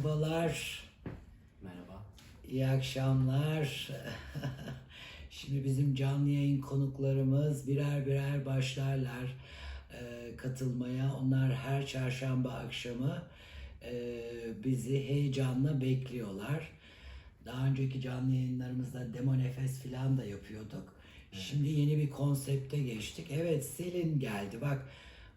Merhabalar, Merhaba. iyi akşamlar. Şimdi bizim canlı yayın konuklarımız birer birer başlarlar e, katılmaya. Onlar her çarşamba akşamı e, bizi heyecanla bekliyorlar. Daha önceki canlı yayınlarımızda Demo Nefes falan da yapıyorduk. Şimdi yeni bir konsepte geçtik. Evet Selin geldi bak.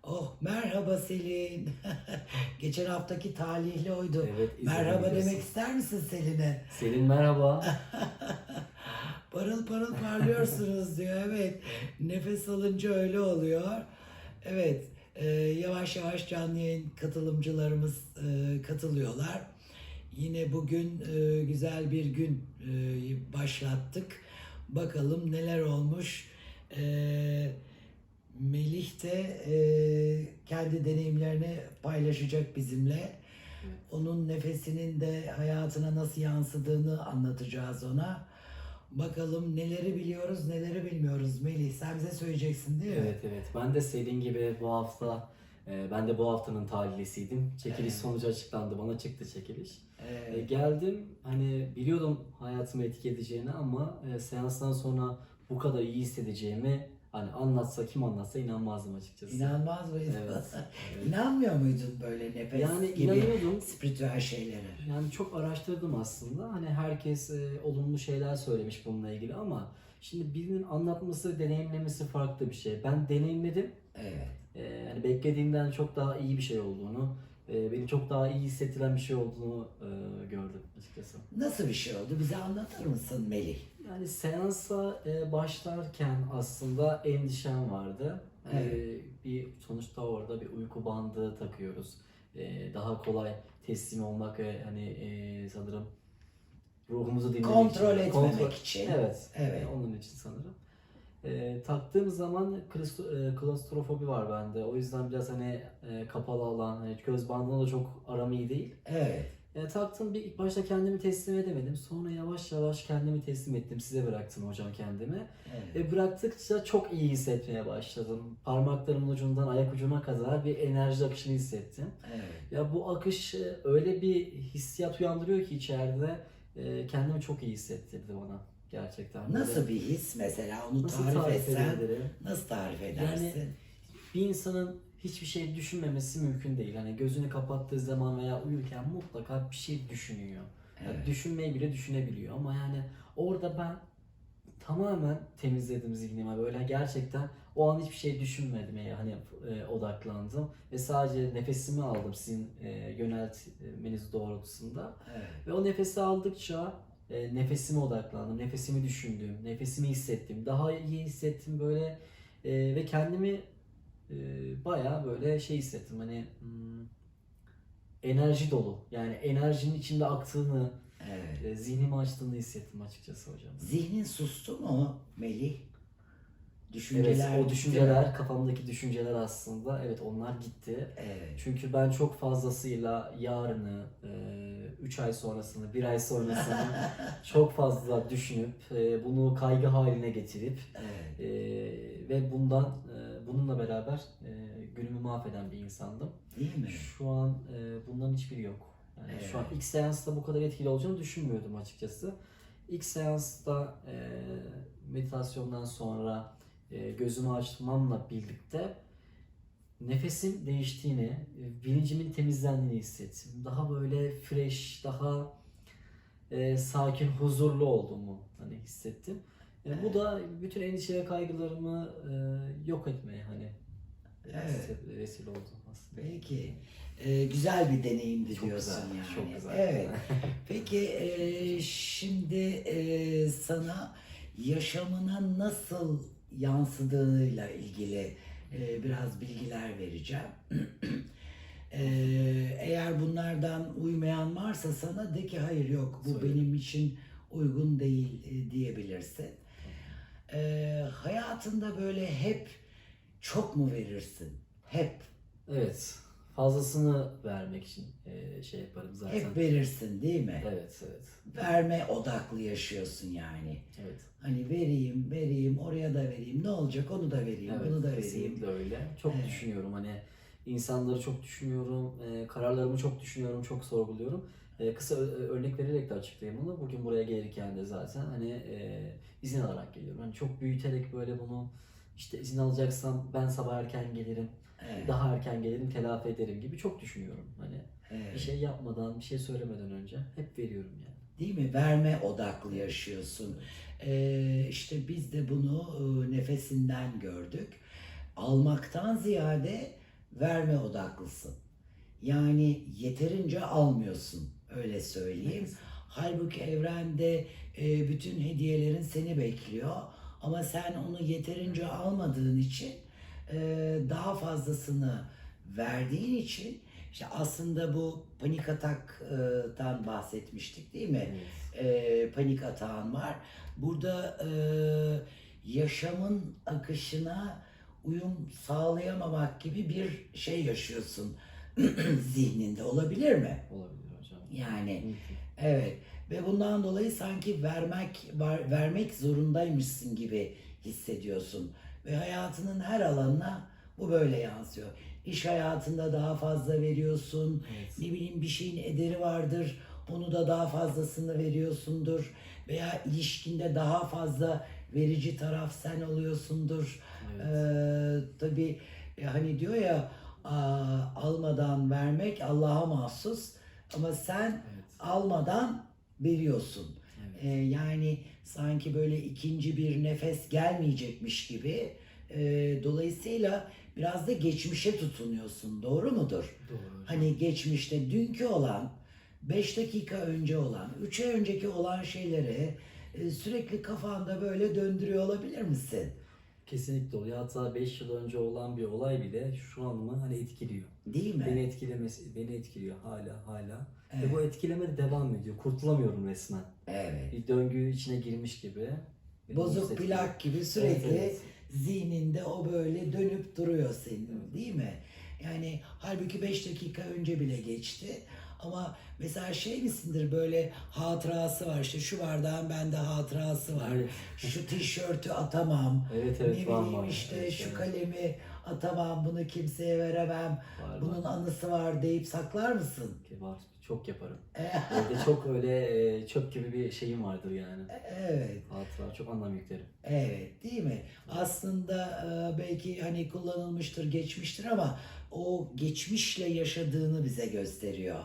Oh merhaba Selin. Geçen haftaki talihli oydu. Evet, merhaba demek ister misin Selin'e? Selin merhaba. Parıl parıl parlıyorsunuz diyor. Evet. Nefes alınca öyle oluyor. Evet. e, yavaş yavaş canlı yayın katılımcılarımız e, katılıyorlar. Yine bugün e, güzel bir gün e, başlattık. Bakalım neler olmuş. E, Melih de e, kendi deneyimlerini paylaşacak bizimle. Onun nefesinin de hayatına nasıl yansıdığını anlatacağız ona. Bakalım neleri biliyoruz, neleri bilmiyoruz. Melih sen bize söyleyeceksin değil mi? evet evet. Ben de Selin gibi bu hafta e, ben de bu haftanın talihlisiydim. Çekiliş Evet. sonucu açıklandı. Bana çıktı çekiliş. E, Ee, geldim hani biliyordum hayatımı etki edeceğini ama e, seanstan sonra bu kadar iyi hissedeceğimi hani anlatsa kim anlatsa inanmazdım açıkçası. inanmaz mıyız? Evet. evet. İnanmıyor muydun böyle nefes Yani gibi inanıyordum. spiritüel şeylere? Yani çok araştırdım aslında. Hani herkes e, olumlu şeyler söylemiş bununla ilgili ama şimdi birinin anlatması, deneyimlemesi farklı bir şey. Ben deneyimledim. Evet. E, yani beklediğimden çok daha iyi bir şey olduğunu, e, beni çok daha iyi hissettiren bir şey olduğunu e, gördüm açıkçası. Nasıl bir şey oldu? Bize anlatır mısın Melih? Yani seansa e, başlarken aslında endişem vardı. E, Evet. bir sonuçta orada bir uyku bandı takıyoruz. E, daha kolay teslim olmak ve hani e, sanırım ruhumuzu dinlemek Kontrol için. etmemek için. Evet. Evet. onun için sanırım. E, taktığım zaman e, klostrofobi var bende. O yüzden biraz hani e, kapalı alan, hani göz bandına da çok aram iyi değil. Evet. E, taktım bir ilk başta kendimi teslim edemedim. Sonra yavaş yavaş kendimi teslim ettim. Size bıraktım hocam kendimi. evet. Ve bıraktıkça çok iyi hissetmeye başladım. Parmaklarımın ucundan ayak ucuma kadar bir enerji akışını hissettim. Evet. Ya bu akış e, öyle bir hissiyat uyandırıyor ki içeride kendimi çok iyi hissettirdi bana gerçekten. Nasıl bir his mesela onu nasıl tarif, tarif etsen edebilirim? nasıl tarif edersin? Bir insanın hiçbir şey düşünmemesi mümkün değil. Hani gözünü kapattığı zaman veya uyurken mutlaka bir şey düşünüyor. Yani Evet. düşünmeyi bile düşünebiliyor ama yani orada ben tamamen temizledim zihnime böyle gerçekten o an hiçbir şey düşünmedim yani hani e, odaklandım ve sadece nefesimi aldım sizin e, yöneltmeniz doğrultusunda Evet. ve o nefesi aldıkça e, nefesime odaklandım, nefesimi düşündüm, nefesimi hissettim, daha iyi hissettim böyle e, ve kendimi e, bayağı böyle şey hissettim hani hmm, enerji dolu yani enerjinin içinde aktığını Evet. e, zihnimi açtığını hissettim açıkçası hocam. Zihnin sustu mu Melih? Evet, Düşünceler o gitti düşünceler, kafamdaki düşünceler aslında evet onlar gitti. Evet. Çünkü ben çok fazlasıyla yarını, 3 ay sonrasını, 1 ay sonrasını çok fazla düşünüp e, bunu kaygı haline getirip Evet. e, ve bundan e, bununla beraber e, günümü mahveden bir insandım. Değil mi? Şu an e, bunların hiçbiri yok. Yani şu an Evet. ilk seansta bu kadar etkili olacağını düşünmüyordum açıkçası. İlk seansta e, meditasyondan sonra e, gözümü açmamla birlikte nefesin değiştiğini, e, bilincimin temizlendiğini hissettim. Daha böyle fresh, daha e, sakin, huzurlu olduğumu hani hissettim. E, bu da bütün endişe ve kaygılarımı e, yok etmeye hani Evet. vesile oldu aslında. Peki. Ee, güzel bir deneyimdi Çok diyorsun güzel, yani. çok güzel. Evet. Peki e, şimdi e, sana yaşamına nasıl yansıdığıyla ilgili e, biraz bilgiler vereceğim. E, eğer bunlardan uymayan varsa sana de ki hayır yok bu Söyle. benim için uygun değil e, diyebilirsin. E, hayatında böyle hep çok mu verirsin? Hep. Evet. Fazlasını vermek için e, şey yaparım zaten. Hep verirsin değil mi? Evet, evet. Verme odaklı yaşıyorsun yani. Evet. Hani vereyim, vereyim, oraya da vereyim. Ne olacak onu da vereyim, Evet, bunu da vereyim. kesinlikle öyle. Çok Evet. düşünüyorum hani insanları çok düşünüyorum, e, kararlarımı çok düşünüyorum, çok sorguluyorum. E, kısa örnek vererek de açıklayayım bunu. Bugün buraya gelirken de zaten hani e, izin alarak geliyorum. Hani çok büyüterek böyle bunu işte izin alacaksam ben sabah erken gelirim, Evet. daha erken gelirim, telafi ederim gibi çok düşünüyorum. Hani evet. bir şey yapmadan, bir şey söylemeden önce hep veriyorum yani. Değil mi? Verme odaklı yaşıyorsun. Ee, işte biz de bunu e, nefesinden gördük. Almaktan ziyade verme odaklısın. Yani yeterince almıyorsun. Öyle söyleyeyim. Halbuki evrende e, bütün hediyelerin seni bekliyor. Ama sen onu yeterince almadığın için daha fazlasını verdiğin için işte aslında bu panik ataktan bahsetmiştik değil mi? Evet. e, panik atağın var. Burada e, yaşamın akışına uyum sağlayamamak gibi bir şey yaşıyorsun zihninde olabilir mi? Olabilir hocam. Yani Mümkün. evet ve bundan dolayı sanki vermek vermek zorundaymışsın gibi hissediyorsun ve hayatının her alanına bu böyle yansıyor. İş hayatında daha fazla veriyorsun, Evet. ne bileyim bir şeyin ederi vardır. Onu da daha fazlasını veriyorsundur. Veya ilişkinde daha fazla verici taraf sen oluyorsundur. Evet. Ee, tabii e, hani diyor ya "Aa, almadan vermek Allah'a mahsus ama sen Evet. almadan veriyorsun. Evet. Ee, yani sanki böyle ikinci bir nefes gelmeyecekmiş gibi. Ee, dolayısıyla biraz da geçmişe tutunuyorsun. Doğru mudur? Doğru. Hani geçmişte dünkü olan, 5 dakika önce olan, 3 ay önceki olan şeyleri e, sürekli kafanda böyle döndürüyor olabilir misin? Kesinlikle oluyor. Hatta 5 yıl önce olan bir olay bile şu anımı hani etkiliyor. Değil mi? Beni etkilemesi, beni etkiliyor hala hala. Evet. Ve bu etkileme de devam ediyor. Kurtulamıyorum resmen. Evet. Bir döngü içine girmiş gibi. Beni Bozuk hissettiriyor. plak gibi sürekli Evet, evet. zihninde o böyle dönüp duruyor senin değil mi? Yani halbuki 5 dakika önce bile geçti. Ama mesela şey misindir böyle hatırası var işte şu bardağın bende hatırası var. Evet. Şu tişörtü atamam. Evet ne evet var bileyim var. işte Evet, şu evet. kalemi atamam bunu kimseye veremem. Var, Bunun var. anısı var deyip saklar mısın? Ki Var. Çok yaparım. Evde çok öyle e, çöp gibi bir şeyim vardır yani. evet. Hatıra. Çok anlam yüklerim. Evet değil mi? Aslında e, belki hani kullanılmıştır, geçmiştir ama o geçmişle yaşadığını bize gösteriyor.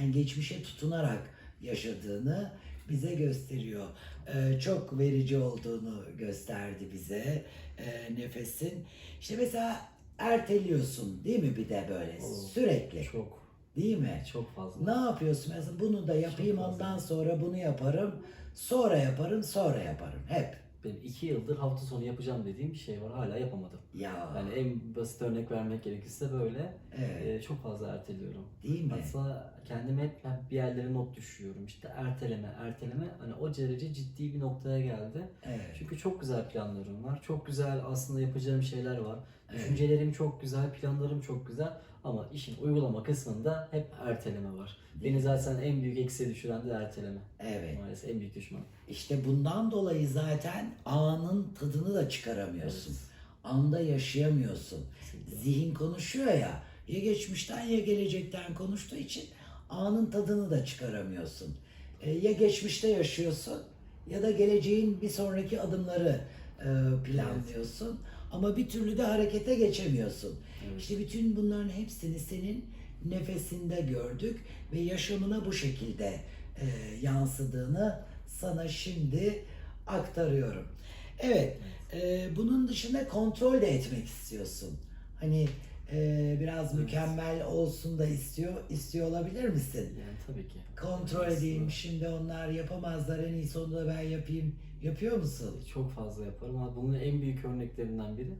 Yani geçmişe tutunarak yaşadığını bize gösteriyor. E, Çok verici olduğunu gösterdi bize e, nefesin. İşte mesela erteliyorsun değil mi bir de böyle Oo. sürekli Çok. Değil mi? Çok fazla. Ne yapıyorsun mesela bunu da yapayım Çok fazla. ondan sonra bunu yaparım. Sonra yaparım, sonra yaparım. Hep. Benim iki yıldır hafta sonu yapacağım dediğim bir şey var. Hala yapamadım. Ya. Yani en basit örnek vermek gerekirse böyle. evet. e, çok fazla erteliyorum. Değil mi? Hatta kendime hep hep bir yerlere not düşüyorum. İşte erteleme, erteleme. Hani o derece ciddi bir noktaya geldi. Evet. Çünkü çok güzel planlarım var. Çok güzel aslında yapacağım şeyler var. Evet. Düşüncelerim çok güzel, planlarım çok güzel. Ama işin uygulama kısmında hep erteleme var. Beni zaten en büyük eksiğe düşüren de erteleme. Evet. Maalesef en büyük düşman. İşte bundan dolayı zaten anın tadını da çıkaramıyorsun. Evet. Anda yaşayamıyorsun. Kesinlikle. Zihin konuşuyor ya. Ya geçmişten ya gelecekten konuştuğu için anın tadını da çıkaramıyorsun. E, ya geçmişte yaşıyorsun ya da geleceğin bir sonraki adımları e, planlıyorsun. Ama bir türlü de harekete geçemiyorsun. Evet. İşte bütün bunların hepsini senin nefesinde gördük ve yaşamına bu şekilde e, yansıdığını sana şimdi aktarıyorum. Evet, e, bunun dışında kontrol de etmek istiyorsun. Hani e, biraz mükemmel olsun da istiyor istiyor olabilir misin? Yani tabii ki. Kontrol Aslında edeyim şimdi onlar yapamazlar en iyisi onu da ben yapayım. Yapıyor musun? Çok fazla yaparım ama bunun en büyük örneklerinden biri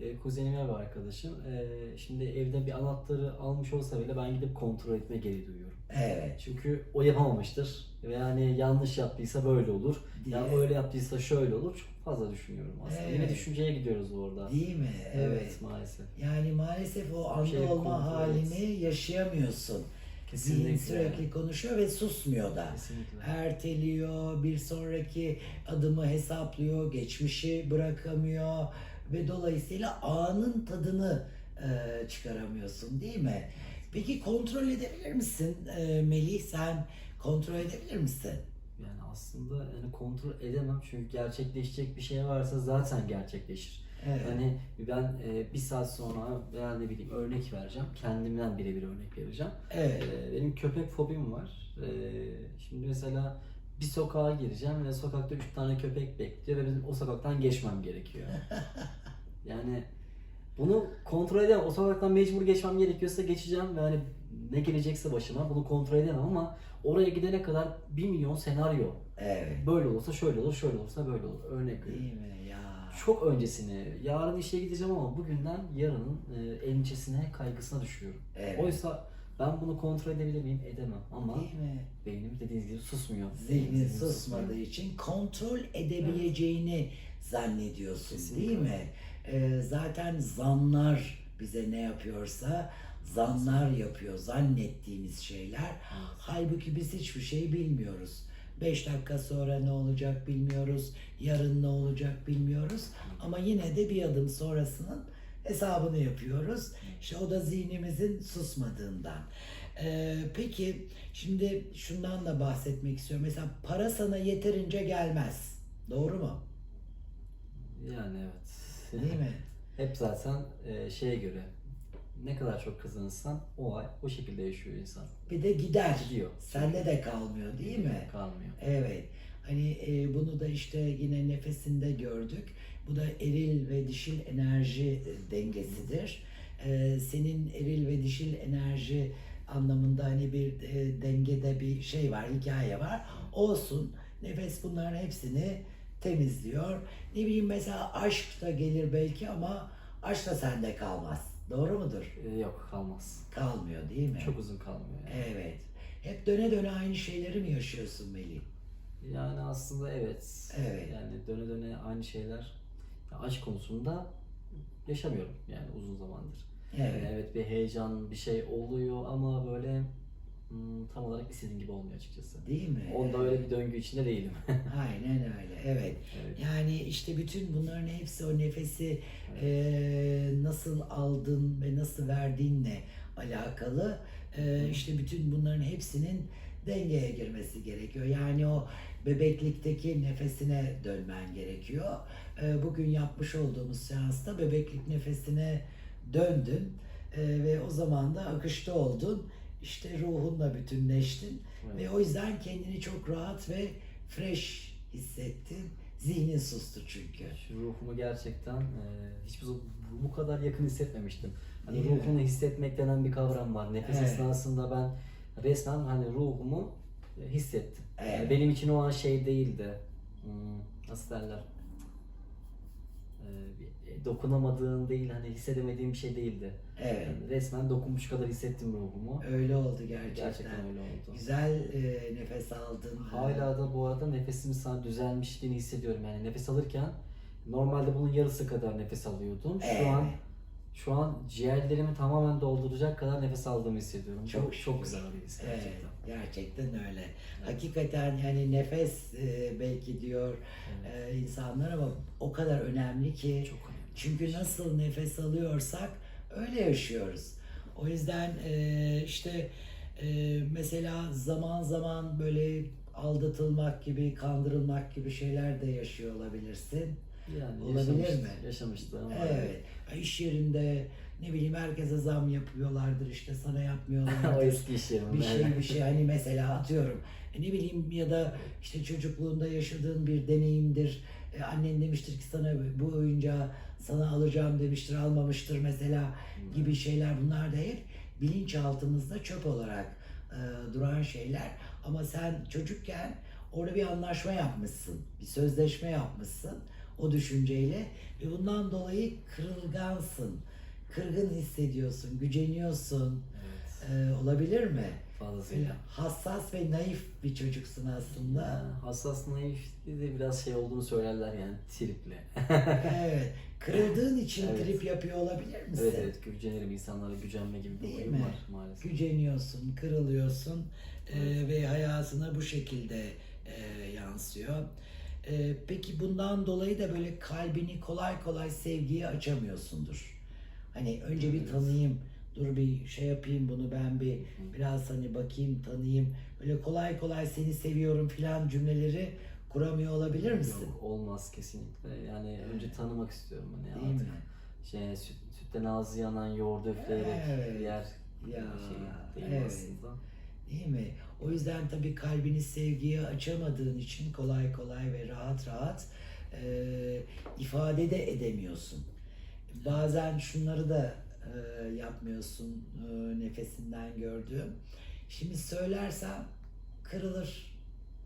e, kuzenim ve arkadaşım. E, şimdi evde bir anahtarı almış olsa bile ben gidip kontrol etme gereği duyuyorum. Evet. Çünkü o yapamamıştır. Ve yani yanlış yaptıysa böyle olur. Ya Diye. öyle yaptıysa şöyle olur. Çok fazla düşünüyorum aslında. Yine Evet. düşünceye gidiyoruz orada. Değil mi? Evet. maalesef. Yani maalesef o anda Şey olma halini yaşayamıyorsun. Zihin Kesinlikle. sürekli konuşuyor ve susmuyor da. Kesinlikle. Erteliyor, bir sonraki adımı hesaplıyor, geçmişi bırakamıyor ve dolayısıyla anın tadını e, çıkaramıyorsun değil mi? Peki kontrol edebilir misin e, Melih? Sen kontrol edebilir misin? Yani aslında yani kontrol edemem çünkü gerçekleşecek bir şey varsa zaten gerçekleşir. Evet. Hani ben e, bir saat sonra veya ne bileyim örnek vereceğim. Kendimden birebir örnek vereceğim. Evet. E, benim köpek fobim var. E, şimdi mesela bir sokağa gireceğim ve sokakta üç tane köpek bekliyor ve benim o sokaktan geçmem gerekiyor. Yani bunu kontrol edemem. O sokaktan mecbur geçmem gerekiyorsa geçeceğim ve hani ne gelecekse başıma bunu kontrol edemem ama oraya gidene kadar bir milyon senaryo. Evet. Böyle olursa şöyle olur, şöyle olursa böyle olur. Örnek veriyorum. Değil mi ya? Çok öncesini, yarın işe gideceğim ama bugünden yarının e, endişesine, kaygısına düşüyorum. Evet. Oysa ben bunu kontrol edebilir miyim? Edemem. Ama Değil mi? beynim dediğiniz gibi susmuyor. Zihnin Zihnim susmadığı için kontrol edebileceğini zannediyorsun Kesinlikle. değil mi? Ee, zaten zanlar bize ne yapıyorsa zanlar yapıyor zannettiğimiz şeyler. Halbuki biz hiçbir şey bilmiyoruz. 5 dakika sonra ne olacak bilmiyoruz. Yarın ne olacak bilmiyoruz. Ama yine de bir adım sonrasının hesabını yapıyoruz. İşte o da zihnimizin susmadığından. Ee, peki şimdi şundan da bahsetmek istiyorum. Mesela para sana yeterince gelmez. Doğru mu? Yani evet. Değil mi? Hep zaten e, şeye göre ne kadar çok kazanırsan o ay o şekilde yaşıyor insan. Bir de gider. Gidiyor. Sende de kalmıyor değil mi? Kalmıyor. Evet. Hani e, bunu da işte yine nefesinde gördük. Bu da eril ve dişil enerji e, dengesidir. E, senin eril ve dişil enerji anlamında hani bir e, dengede bir şey var, hikaye var. Olsun. Nefes bunların hepsini temizliyor. Ne bileyim mesela aşk da gelir belki ama aşk da sende kalmaz. Doğru mudur? E, yok kalmaz. Kalmıyor değil mi? Çok uzun kalmıyor. Yani. Evet. Hep döne döne aynı şeyleri mi yaşıyorsun Melih? Yani aslında evet. Evet. Yani döne döne aynı şeyler aşk konusunda yaşamıyorum yani uzun zamandır. Evet. Yani evet bir heyecan bir şey oluyor ama böyle hmm, tam olarak istediğim gibi olmuyor açıkçası. Değil mi? Onda öyle bir döngü içinde değilim. Aynen öyle. Evet. evet. Yani işte bütün bunların hepsi o nefesi eee, nasıl aldın ve nasıl verdiğinle alakalı. Eee işte bütün bunların hepsinin dengeye girmesi gerekiyor. Yani o bebeklikteki nefesine dönmen gerekiyor. Eee, bugün yapmış olduğumuz seansta bebeklik nefesine döndün Eee, ve o zaman da akışta oldun. İşte ruhunla bütünleştin. Evet. Ve o yüzden kendini çok rahat ve fresh hissettin. Zihnin sustu çünkü. Şu ruhumu gerçekten e, hiçbir zaman bu kadar yakın hissetmemiştim. Hani ruhunu hissetmek denen bir kavram var. Nefes Evet. esnasında ben resmen hani ruhumu e, hissettim. Yani Evet. benim için o an şey değildi. Hmm, nasıl derler? E, dokunamadığın değil hani hissedemediğim bir şey değildi. Evet. Yani resmen dokunmuş kadar hissettim ruhumu. Öyle oldu gerçekten. Gerçekten öyle oldu. Güzel e, nefes aldın. Hala da bu arada nefesimin sana düzelmişliğini hissediyorum. Yani nefes alırken normalde bunun yarısı kadar nefes alıyordum. Şu Evet. an şu an ciğerlerimi tamamen dolduracak kadar nefes aldığımı hissediyorum. Çok Çok çok, güzel bir his Evet, gerçekten. gerçekten öyle. Hakikaten yani nefes e, belki diyor Evet. e, insanlar ama o kadar önemli ki Çok önemli. Çünkü nasıl nefes alıyorsak öyle yaşıyoruz. O yüzden e, işte e, mesela zaman zaman böyle aldatılmak gibi, kandırılmak gibi şeyler de yaşıyor olabilirsin. Yani Olabilir yaşamıştı- mi? Yaşamıştı ama Evet. İş yerinde ne bileyim herkese zam yapıyorlardır işte sana o yapmıyorlardır. eski iş yerimde. bir şey bir şey hani mesela atıyorum e, ne bileyim ya da işte çocukluğunda yaşadığın bir deneyimdir. E, annen demiştir ki sana bu oyuncağı sana alacağım demiştir almamıştır mesela gibi şeyler bunlar da hep bilinçaltımızda çöp olarak e, duran şeyler. Ama sen çocukken orada bir anlaşma yapmışsın, bir sözleşme yapmışsın o düşünceyle ve bundan dolayı kırılgansın, kırgın hissediyorsun, güceniyorsun. Evet. E, olabilir mi? Fazlasıyla. hassas ve naif bir çocuksun aslında. Yani hassas naif de biraz şey olduğunu söylerler yani tripli. evet. Kırıldığın için Evet. trip yapıyor olabilir misin? evet evet gücenirim insanlara gücenme gibi bir Değil huyum mi? var maalesef. Güceniyorsun, kırılıyorsun e, ve hayatına bu şekilde e, yansıyor. E, peki bundan dolayı da böyle kalbini kolay kolay sevgiye açamıyorsundur. Hani önce bir tanıyayım dur bir şey yapayım bunu ben bir biraz hani bakayım tanıyayım. Böyle kolay kolay seni seviyorum filan cümleleri kuramıyor olabilir misin? Yok olmaz kesinlikle. Yani önce tanımak istiyorum hani Değil artık. mi? Şey, süt, sütten ağzı yanan yoğurdu üfleyerek Evet. yer Ya, şey değil evet. aslında. Değil mi? O yüzden tabii kalbini sevgiye açamadığın için kolay kolay ve rahat rahat e, ifade de edemiyorsun. Bazen şunları da e, yapmıyorsun e, nefesinden gördüğüm. Şimdi söylersem kırılır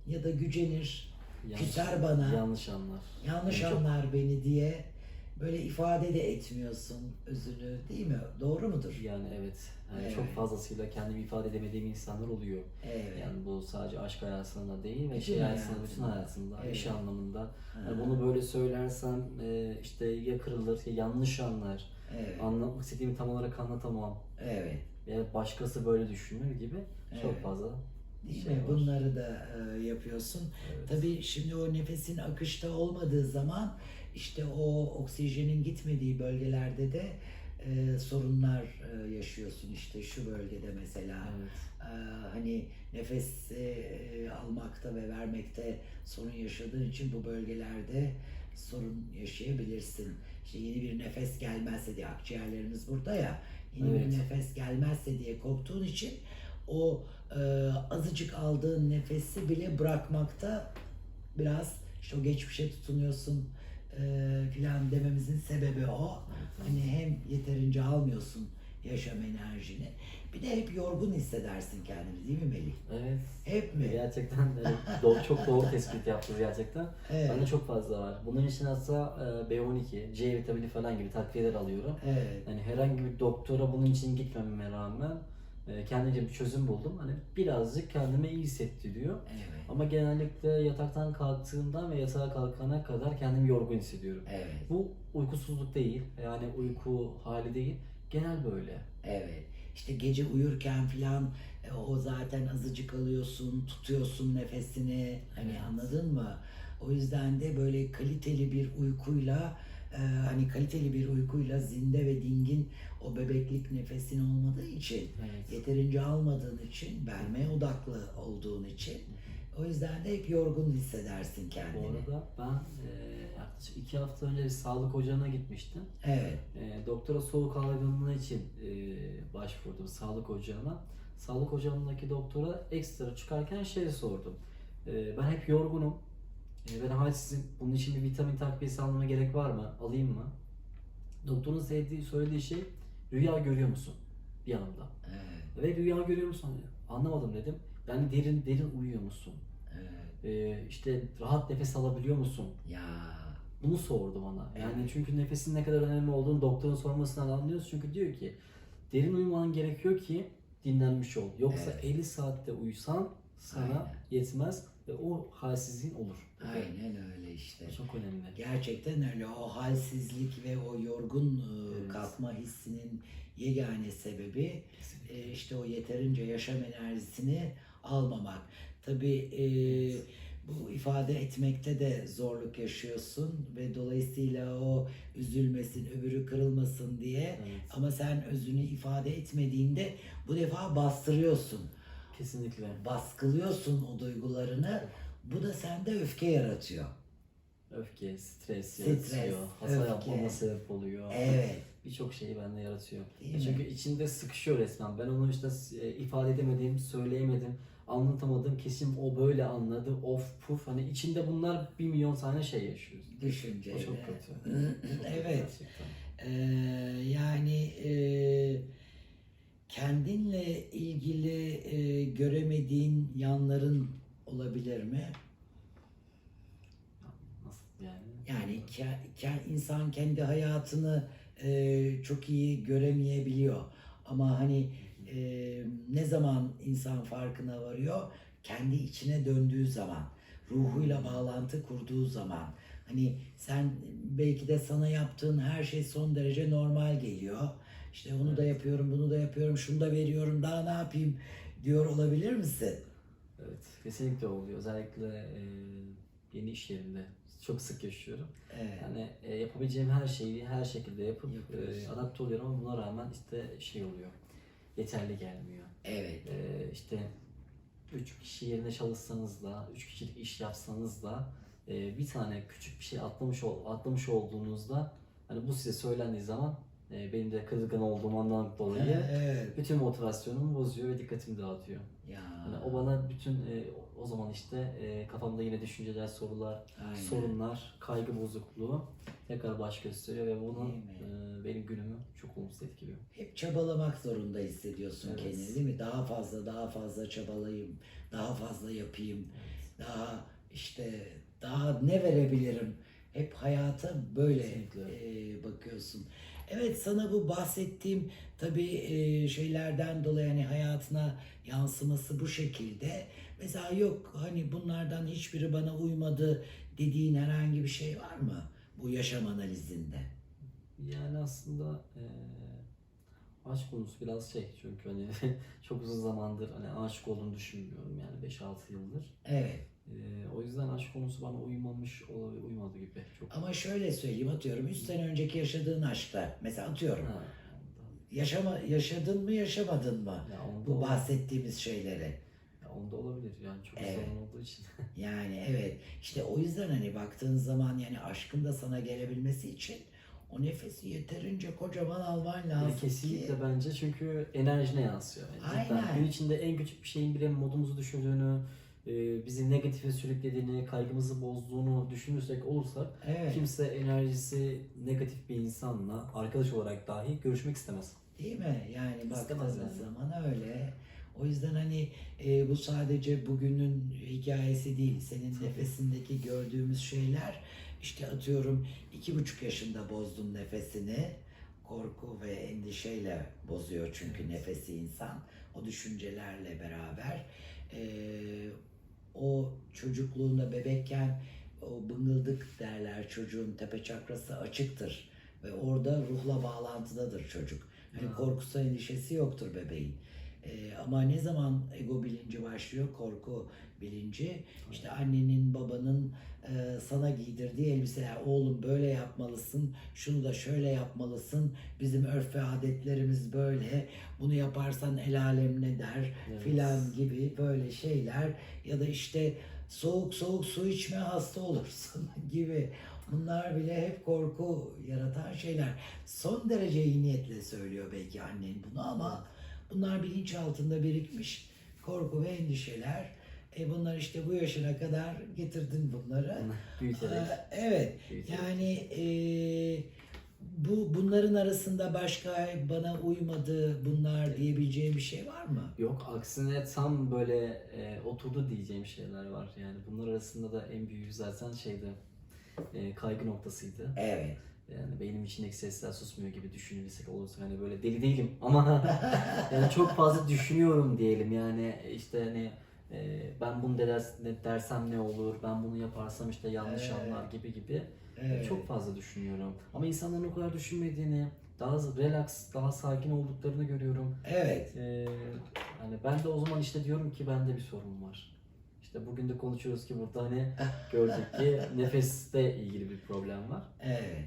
ya da gücenir, küser bana, Yanlış anlar. yanlış çok- anlar beni diye böyle ifade de etmiyorsun özünü değil mi? Doğru mudur? Yani evet. Yani Evet. Çok fazlasıyla kendimi ifade edemediğim insanlar oluyor. Evet. Yani bu sadece aşk hayatında değil ve şey hayatında, bütün hayatında. Evet. iş anlamında. Yani bunu böyle söylersem e, işte ya kırılır ya yanlış anlar. evet. Anlatmak istediğimi tam olarak anlatamam. Evet. Ya başkası böyle düşünür gibi çok Evet. fazla Değil şey mi? var. Bunları da e, yapıyorsun. Evet. Tabii şimdi o nefesin akışta olmadığı zaman işte o oksijenin gitmediği bölgelerde de e, sorunlar e, yaşıyorsun. İşte şu bölgede mesela Evet. e, hani nefes e, almakta ve vermekte sorun yaşadığın için bu bölgelerde sorun yaşayabilirsin. İşte yeni bir nefes gelmezse diye akciğerlerimiz burada ya yeni Evet. bir nefes gelmezse diye korktuğun için o e, azıcık aldığın nefesi bile bırakmakta biraz işte o geçmişe tutunuyorsun filan dememizin sebebi o. Hani hem yeterince almıyorsun yaşam enerjini. Bir de hep yorgun hissedersin kendini değil mi Melih? Evet. Hep mi? Gerçekten evet, doğru, çok doğru tespit yaptınız gerçekten. Evet. Bende çok fazla var. Bunun için hatta e, B12, C vitamini falan gibi takviyeler alıyorum. Evet. Yani herhangi bir doktora bunun için gitmememe rağmen e, kendimce bir çözüm buldum. Hani birazcık kendime iyi hissettiriyor. Evet. Ama genellikle yataktan kalktığımdan ve yatağa kalkana kadar kendimi yorgun hissediyorum. Evet. Bu uykusuzluk değil, yani uyku hali değil. Genel böyle. Evet. İşte gece uyurken filan e, o zaten azıcık alıyorsun, tutuyorsun nefesini. Hani Evet. anladın mı? O yüzden de böyle kaliteli bir uykuyla e, hani kaliteli bir uykuyla zinde ve dingin o bebeklik nefesin olmadığı için Evet. yeterince almadığın için vermeye odaklı olduğun için o yüzden de hep yorgun hissedersin Bu kendini. arada ben e, yaklaşık iki hafta önce bir sağlık ocağına gitmiştim. Evet. E, doktora soğuk algınlığı için e, başvurdum sağlık ocağına. Sağlık ocağındaki doktora ekstra çıkarken şey sordum. E, ben hep yorgunum. E, ben halsizim. Bunun için bir vitamin takviyesi almama gerek var mı? Alayım mı? Doktorun sevdiği, söylediği şey rüya görüyor musun? Bir yanımda. Evet. Ve rüya görüyor musun? Anlamadım dedim. Yani derin derin uyuyor musun? Evet. E, işte rahat nefes alabiliyor musun? Ya. Bunu sordu bana. Yani Evet. çünkü nefesin ne kadar önemli olduğunu doktorun sormasından anlıyoruz. Çünkü diyor ki derin uyuman gerekiyor ki dinlenmiş ol. Yoksa Evet. 50 saatte uyusan sana Aynen. yetmez ve o halsizliğin olur. Aynen öyle işte. Çok önemli. Gerçekten öyle. O halsizlik ve o yorgun e, Evet. kalkma hissinin yegane sebebi e, işte o yeterince yaşam enerjisini almamak. Tabii e, Evet. bu ifade etmekte de zorluk yaşıyorsun ve dolayısıyla o üzülmesin, öbürü kırılmasın diye Evet. ama sen özünü ifade etmediğinde bu defa bastırıyorsun. Kesinlikle. Baskılıyorsun o duygularını. Bu da sende öfke yaratıyor. Öfke, stres, Stres, yaratıyor. Hata öfke. yapmama sebep oluyor. Evet. Birçok şeyi bende yaratıyor. Değil mi? Çünkü içinde sıkışıyor resmen. Ben onu işte e, ifade edemedim, söyleyemedim, anlatamadım. Kesin o böyle anladı. Of puf. Hani içinde bunlar bir milyon tane şey yaşıyoruz. Düşünce. O çok kötü. evet. Gerçekten. Ee, yani e, kendinle ilgili e, göremediğin yanların olabilir mi? Nasıl yani? Yani ke- ke- insan kendi hayatını e, çok iyi göremeyebiliyor. Ama hani e, ne zaman insan farkına varıyor? Kendi içine döndüğü zaman, ruhuyla bağlantı kurduğu zaman. Hani sen belki de sana yaptığın her şey son derece normal geliyor. İşte onu da yapıyorum, bunu da yapıyorum, şunu da veriyorum, daha ne yapayım diyor olabilir misin? Evet. Kesinlikle oluyor. Özellikle e, yeni iş yerinde çok sık yaşıyorum. Evet. Yani e, yapabileceğim her şeyi her şekilde yapıp Yapıyorsun. e, adapte oluyorum ama buna rağmen işte şey oluyor. yeterli gelmiyor. Evet. Ee, işte 3 kişi yerine çalışsanız da, 3 kişilik iş yapsanız da e, bir tane küçük bir şey atlamış ol- atlamış olduğunuzda hani bu size söylendiği zaman e, benim de kırılgan olduğum andan dolayı Evet. bütün motivasyonumu bozuyor ve dikkatimi dağıtıyor. Ya. Yani o bana bütün e, o zaman işte e, kafamda yine düşünceler, sorular, Aynen. sorunlar, kaygı bozukluğu tekrar baş gösteriyor ve bunun e, benim günümü çok olumsuz etkiliyor. Hep çabalamak zorunda hissediyorsun Evet. kendini değil mi? Daha fazla daha fazla çabalayayım, daha fazla yapayım, daha işte daha ne verebilirim? Hep hayata böyle Kesinlikle. e, bakıyorsun. Evet sana bu bahsettiğim tabii e, şeylerden dolayı hani hayatına yansıması bu şekilde. Mesela yok hani bunlardan hiçbiri bana uymadı dediğin herhangi bir şey var mı bu yaşam analizinde? Yani aslında e, aşk konusu biraz şey çünkü hani çok uzun zamandır hani aşık olduğunu düşünmüyorum yani 5-6 yıldır. Evet. E, o yüzden aşk konusu bana uymamış olabilir, uymadı gibi çok. Ama şöyle söyleyeyim atıyorum 3 sene önceki yaşadığın aşkta mesela atıyorum Ha, yaşama yaşadın mı yaşamadın mı ya onda, bu bahsettiğimiz şeyleri ya onda olabilir yani çok Evet. zaman olduğu için. yani evet işte o yüzden hani baktığın zaman yani aşkın da sana gelebilmesi için o nefesi yeterince kocaman alman lazım Yani ki kesinlikle bence çünkü enerjine yansıyor. Yani cidden Aynen. gün içinde en küçük bir şeyin bile modumuzu düşürdüğünü, e, bizi negatife sürüklediğini, kaygımızı bozduğunu düşünürsek olursak evet kimse enerjisi negatif bir insanla arkadaş olarak dahi görüşmek istemez. değil mi yani baktığın İstemez yani. zaman öyle o yüzden hani e, bu sadece bugünün hikayesi değil senin Tabii. nefesindeki gördüğümüz şeyler işte atıyorum iki buçuk yaşında bozdun nefesini korku ve endişeyle bozuyor çünkü Evet. nefesi insan o düşüncelerle beraber E, o çocukluğunda bebekken o bıngıldık derler çocuğun tepe çakrası açıktır ve orada ruhla bağlantıdadır çocuk. Hani korkusu endişesi yoktur bebeğin. Ee, ama ne zaman ego bilinci başlıyor, korku bilinci, işte annenin, babanın e, sana giydirdiği elbiseler, oğlum böyle yapmalısın, şunu da şöyle yapmalısın, bizim örf ve adetlerimiz böyle, bunu yaparsan el alem ne der Evet. filan gibi böyle şeyler ya da işte soğuk soğuk su içme hasta olursun gibi bunlar bile hep korku yaratan şeyler. Son derece iyi niyetle söylüyor belki annen bunu ama bunlar bilinç altında birikmiş korku ve endişeler. E bunlar işte bu yaşına kadar getirdin bunları. Büyüterek. Evet. büyüterek. Yani e, bu bunların arasında başka bana uymadı bunlar diyebileceğim bir şey var mı? Yok aksine tam böyle e, oturdu diyeceğim şeyler var. Yani bunlar arasında da en büyüğü zaten şeydi e, kaygı noktasıydı. Evet. Yani beynim içindeki sesler susmuyor gibi düşünürsek olursa hani böyle deli değilim ama yani çok fazla düşünüyorum diyelim yani işte hani e, ben bunu ders, dersem ne olur ben bunu yaparsam işte yanlış Evet. anlar gibi gibi Evet. çok fazla düşünüyorum ama insanların o kadar düşünmediğini daha relax daha sakin olduklarını görüyorum Evet. ee, hani ben de o zaman işte diyorum ki bende bir sorun var. İşte bugün de konuşuyoruz ki burada hani gördük ki nefeste ilgili bir problem var. Evet.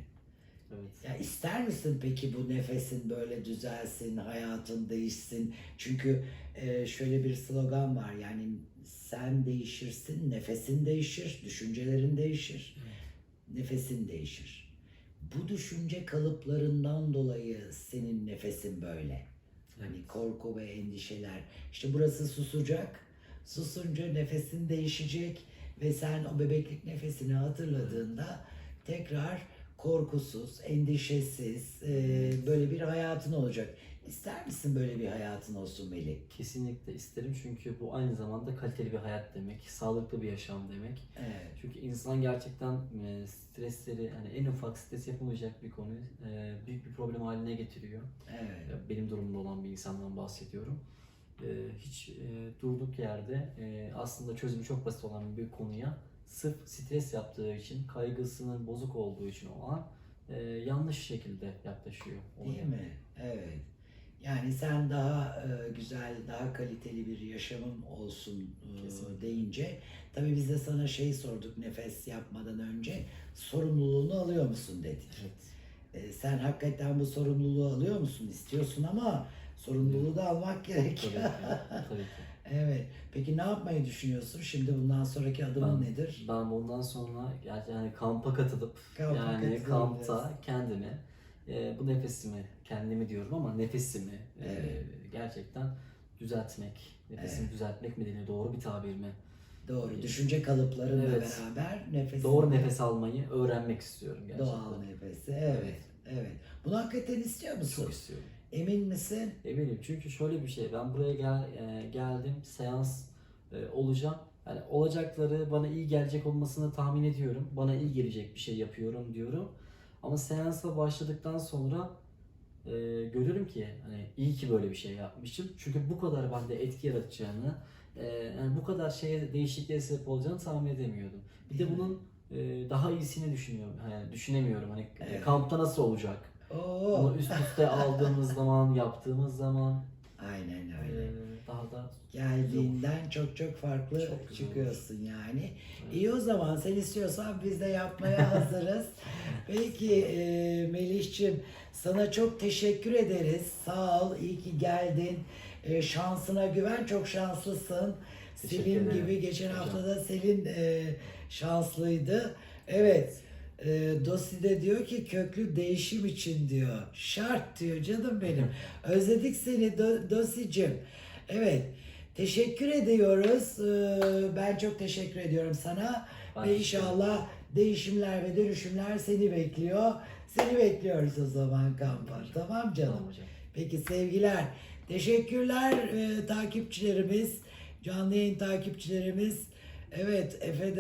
Evet. Ya ister misin peki bu nefesin böyle düzelsin, hayatın değişsin? Çünkü e, şöyle bir slogan var yani sen değişirsin, nefesin değişir, düşüncelerin değişir, nefesin değişir. Bu düşünce kalıplarından dolayı senin nefesin böyle. Hani korku ve endişeler. İşte burası susacak. Susunca nefesin değişecek ve sen o bebeklik nefesini hatırladığında tekrar korkusuz, endişesiz e, böyle bir hayatın olacak. İster misin böyle bir hayatın olsun Melih? Kesinlikle isterim çünkü bu aynı zamanda kaliteli bir hayat demek, sağlıklı bir yaşam demek. Evet. Çünkü insan gerçekten e, stresleri, hani en ufak stres yapamayacak bir konuyu e, büyük bir problem haline getiriyor. Evet. Benim durumda olan bir insandan bahsediyorum. Ee, hiç e, durduk yerde e, aslında çözümü çok basit olan bir konuya sırf stres yaptığı için, kaygısının bozuk olduğu için o an e, yanlış şekilde yaklaşıyor. Değil olaya. mi? Evet. Yani sen daha e, güzel, daha kaliteli bir yaşamın olsun e, Kesinlikle. deyince tabii biz de sana şey sorduk nefes yapmadan önce sorumluluğunu alıyor musun dedik. Evet. E, sen hakikaten bu sorumluluğu alıyor musun? İstiyorsun ama Sorumluluğu da almak Tabii gerekiyor. ki. Tabii ki. Evet. Peki ne yapmayı düşünüyorsun? Şimdi bundan sonraki adımın Ben- nedir? Ben bundan sonra yani kampa katılıp Kampa yani katılabiliriz. kampta kendimi e, bu nefesimi kendimi diyorum ama nefesimi e, Evet. gerçekten düzeltmek, nefesimi Evet. düzeltmek mi deniyor doğru bir tabir mi? Doğru. Düşünce kalıplarıyla Evet. beraber nefes. Doğru nefes almayı öğrenmek istiyorum gerçekten. Doğal nefesi. Evet. Evet. Bunu hakikaten istiyor musun? Çok istiyorum. Emin misin? Eminim çünkü şöyle bir şey ben buraya gel e, geldim seans e, olacağım. Yani olacakları bana iyi gelecek olmasını tahmin ediyorum. Bana iyi gelecek bir şey yapıyorum diyorum. Ama seansa başladıktan sonra e, görürüm ki hani iyi ki böyle bir şey yapmışım. Çünkü bu kadar bende etki yaratacağını, e, yani bu kadar şeye değişikliğe sebep olacağını tahmin edemiyordum. Bir de bunun e, daha iyisini düşünüyorum. Yani düşünemiyorum. Hani e, Evet. kampta nasıl olacak? Oo. Bunu üst üste aldığımız zaman, yaptığımız zaman Aynen e, öyle. daha da Geldiğinden çok çok farklı Çok güzel çıkıyorsun yani. İyi o zaman sen istiyorsan biz de yapmaya hazırız. Peki e, Melih'cim sana çok teşekkür ederiz. Sağ ol, iyi ki geldin. E, şansına güven, çok şanslısın. Teşekkür Selin ederim gibi geçen hocam. hafta da Selin e, şanslıydı. Evet. E, Dosi de diyor ki köklü değişim için diyor. Şart diyor canım benim. Özledik seni Do- Dosicim. Evet. Teşekkür ediyoruz. Ee, Ben çok teşekkür ediyorum sana. Ben ve inşallah değişimler ve dönüşümler seni bekliyor. Seni bekliyoruz o zaman kampa. Tamam canım. Tamam hocam. Peki sevgiler. Teşekkürler e, takipçilerimiz. Canlı yayın takipçilerimiz. Evet Efe